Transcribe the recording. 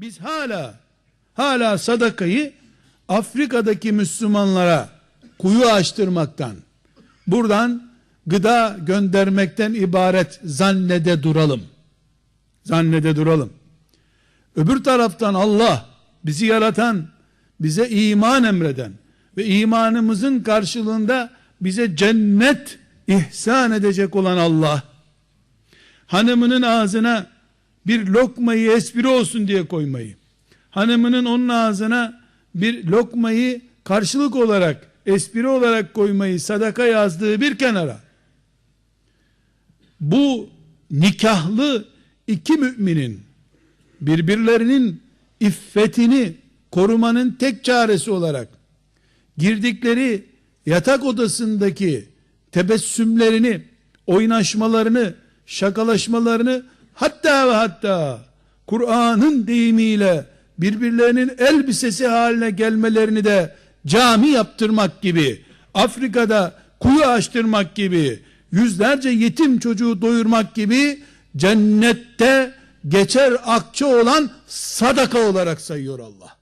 Biz hala hala sadakayı Afrika'daki Müslümanlara kuyu açtırmaktan, buradan gıda göndermekten ibaret zannede duralım. Zannede duralım. Öbür taraftan Allah bizi yaratan, bize iman emreden ve imanımızın karşılığında bize cennet ihsan edecek olan Allah hanımının ağzına bir lokmayı espri olsun diye koymayı, hanımının onun ağzına bir lokmayı karşılık olarak, espri olarak koymayı sadaka yazdığı bir kenara, bu nikahlı iki müminin birbirlerinin iffetini korumanın tek çaresi olarak girdikleri yatak odasındaki tebessümlerini, oynaşmalarını, şakalaşmalarını hatta ve hatta Kur'an'ın deyimiyle birbirlerinin elbisesi haline gelmelerini de cami yaptırmak gibi, Afrika'da kuyu açtırmak gibi, yüzlerce yetim çocuğu doyurmak gibi cennette geçer akçe olan sadaka olarak sayıyor Allah.